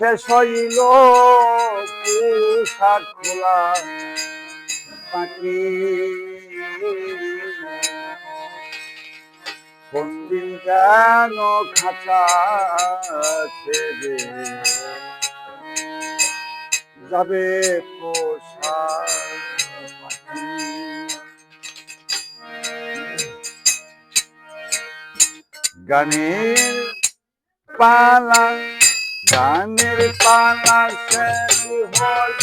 শেষ হইল খোলা পাখি। কোনদিন কেন খাঁচা যাবে পাখি। গানের পালা গানের পালা শেষ হইল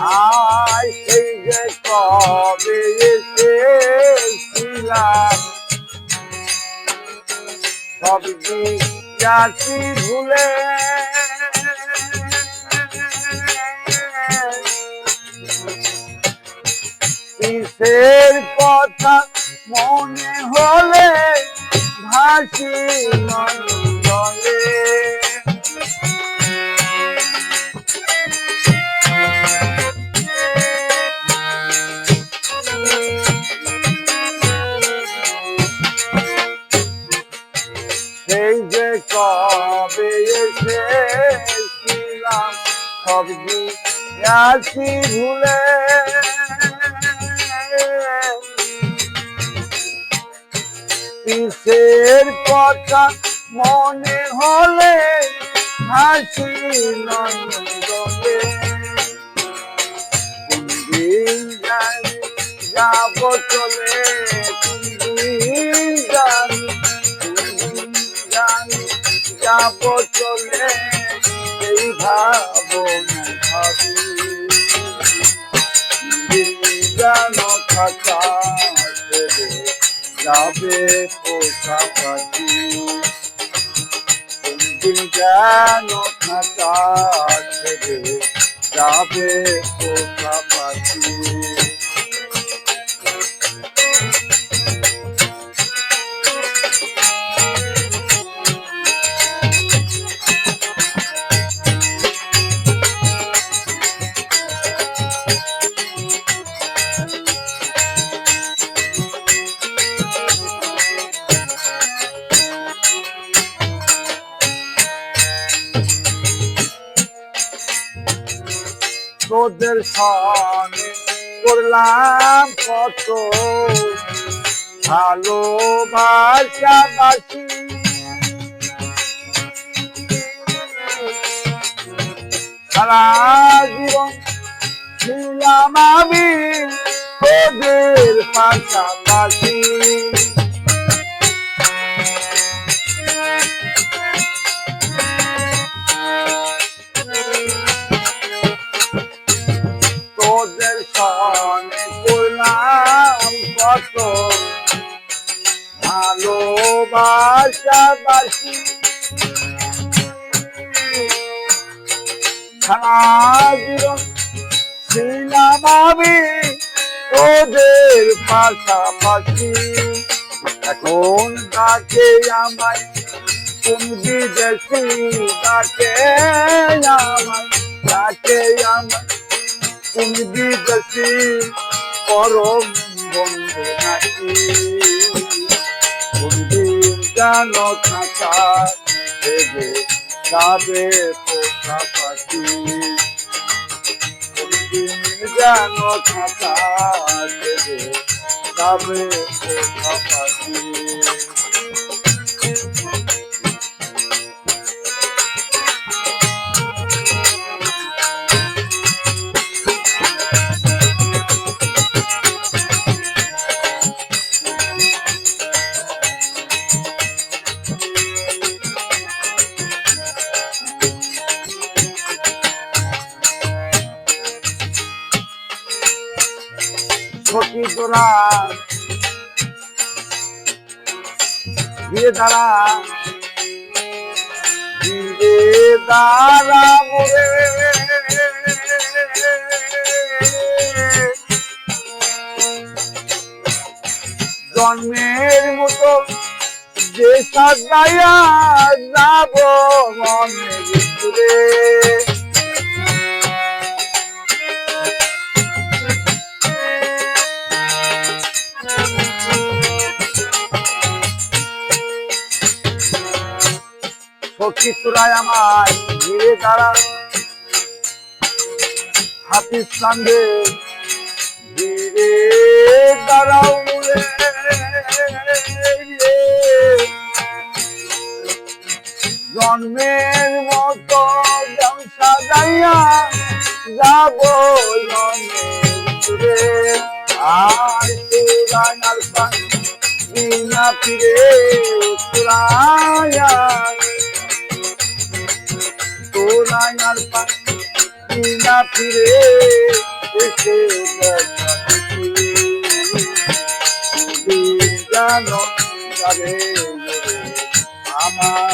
আয় সেই যে কবে এসেছিলাম সব যাচ্ছি ভুলে কিসের কথা মনে হলে ভাসি নন্দনে সেই যে কবে এসেছিলাম সবজি আছি ভুলে? কিসের কথা মনে হলে হাসি নন্দনে যাব চলে। যাব চলে এই ভাবনা ভাবি। জানো ছেড়ে যাবে পোষা পাখি কোনদিন খাতা ছেড়ে যাবে পোষা পাখি তোদের সনে করলাম কত ভালোবাসা বাসি। সারা জীবন ছিলাম আমি তোদের পাশাপাশি। বাসি তোদের পাশাপাশি এখন ডাকে আমায় কোন বিদেশি ডাকে আমায় ডাকে আমায় কোন বিদেশি পরম বন্ধু নাকি যেন খাঁচা দেবে যাবে পোকা পাখি। যেন খাঁচা দেবে যাবে পোকা পাখি। তোরা দিয়ে দাঁড়া। দাঁড়া মোরে। জন্মের মতো যে সাজাইয়া যাব মনে ভিতরে। সখী তোরাই আমায় ঘিরে দাঁড়া হাতির সঙ্গে ঘিরে দাঁড়াও রে। জন্মের মতো সাজাইয়া যাব মনে আর সুরানার পান ফিরে সুরায়া সুরানার পান বিনা ফিরে এসে আমার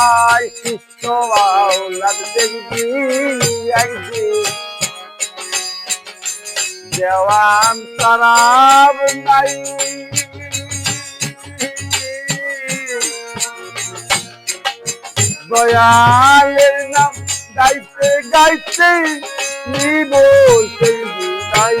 আয় শিষ্য আওলাদ দেখবি একদিন? দেওয়ান তারাব নাই। দয়ালের নাম গাইতে গাইতে নিব সেই বিদায়।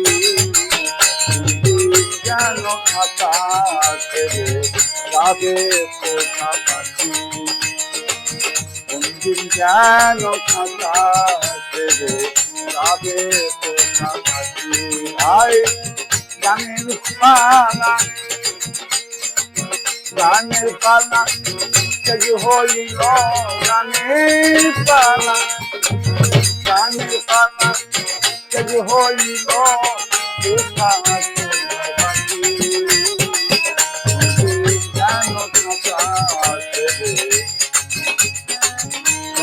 ছেড়ে যাবে কোথা পাখি কোনদিন যেন খাতা ছেড়ে যাবে কোথা পাখি আয় গানের পালা গানের পালা তেজ হইল গানের পালা গানের পালা তেজ হইল